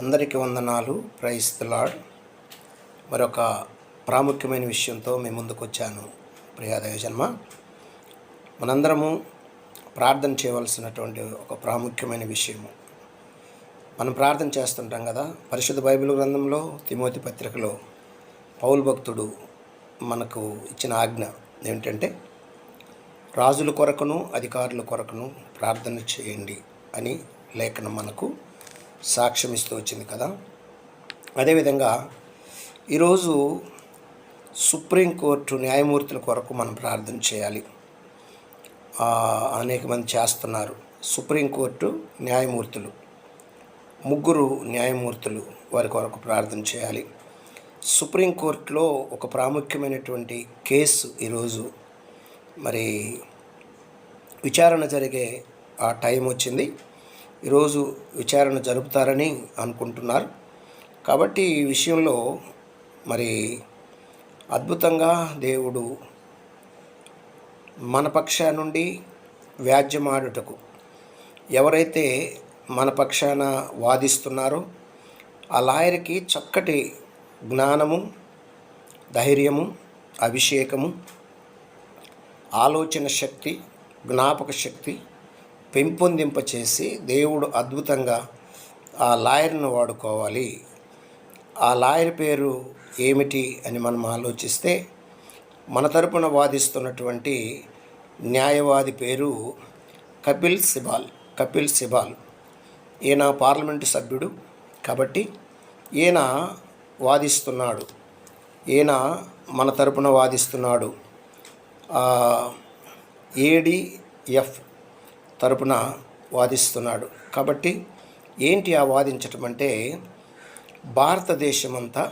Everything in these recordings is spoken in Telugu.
అందరికీ వందనాలు. ప్రైస్ మరొక ప్రాముఖ్యమైన విషయంతో మీ ముందుకు వచ్చాను ప్రియాదయ జన్మ. మనందరము ప్రార్థన చేయవలసినటువంటి ఒక ప్రాముఖ్యమైన విషయము. మనం ప్రార్థన చేస్తుంటాం కదా పరిశుద్ధ బైబిల్ గ్రంథంలో తిమోతి పత్రికలో పౌల్ భక్తుడు మనకు ఇచ్చిన ఆజ్ఞ ఏమిటంటే రాజుల కొరకును అధికారుల కొరకును ప్రార్థన చేయండి అని లేఖనం మనకు సాక్ష్యం ఇస్తూ వచ్చింది కదా? అదేవిధంగా ఈరోజు సుప్రీంకోర్టు న్యాయమూర్తుల కొరకు మనం ప్రార్థన చేయాలి. అనేక మంది చేస్తున్నారు. సుప్రీంకోర్టు న్యాయమూర్తులు ముగ్గురు న్యాయమూర్తులు వారి కొరకు ప్రార్థన చేయాలి. సుప్రీంకోర్టులో ఒక ప్రాముఖ్యమైనటువంటి కేసు ఈరోజు మరి విచారణ జరిగే ఆ టైం వచ్చింది. ఈరోజు విచారణ జరుపుతారని అనుకుంటున్నారు. కాబట్టి ఈ విషయంలో మరి అద్భుతంగా దేవుడు మన పక్షా నుండి వ్యాజ్యమాడుటకు ఎవరైతే మన పక్షాన వాదిస్తున్నారో ఆ లాయర్కి చక్కటి జ్ఞానము ధైర్యము అభిషేకము ఆలోచన శక్తి జ్ఞాపక శక్తి పెంపొందింపచేసి దేవుడు అద్భుతంగా ఆ లాయర్ను వాడుకోవాలి. ఆ లాయర్ పేరు ఏమిటి అని మనం ఆలోచిస్తే మన తరపున వాదిస్తున్నటువంటి న్యాయవాది పేరు కపిల్ సిబాల్ కపిల్ సిబాల్. ఈయన పార్లమెంటు సభ్యుడు కాబట్టి ఈయన వాదిస్తున్నాడు. ఈయన మన తరపున వాదిస్తున్నాడు. ఏడిఎఫ్ తరపున వాదిస్తున్నాడు. కాబట్టి ఏంటి ఆ వాదించటం అంటే భారతదేశమంతా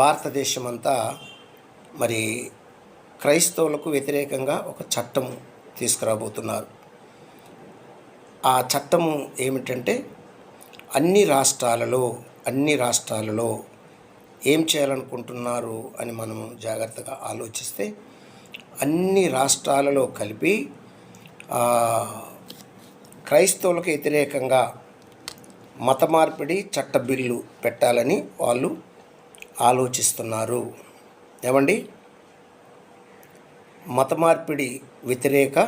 భారతదేశమంతా మరి క్రైస్తవులకు వ్యతిరేకంగా ఒక చట్టం తీసుకురాబోతున్నారు. ఆ చట్టము ఏమిటంటే అన్ని రాష్ట్రాలలో అన్ని రాష్ట్రాలలో ఏం చేయాలనుకుంటున్నారు అని మనం జాగ్రత్తగా ఆలోచిస్తే అన్ని రాష్ట్రాలలో కలిపి క్రైస్తవులకు వ్యతిరేకంగా మత మార్పిడి చట్ట బిల్లు పెట్టాలని వాళ్ళు ఆలోచిస్తున్నారు. ఏమండి? మత మార్పిడి వ్యతిరేక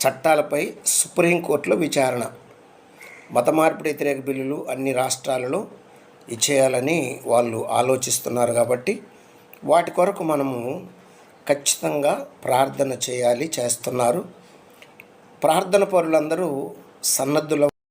చట్టాలపై సుప్రీంకోర్టులో విచారణ. మత మార్పిడి వ్యతిరేక బిల్లులు అన్ని రాష్ట్రాలలో ఇచ్చేయాలని వాళ్ళు ఆలోచిస్తున్నారు కాబట్టి వాటి కొరకు మనము ఖచ్చితంగా ప్రార్థన చేయాలి చేస్తున్నారు. ప్రార్థన పరులందరూ సన్నద్ధుల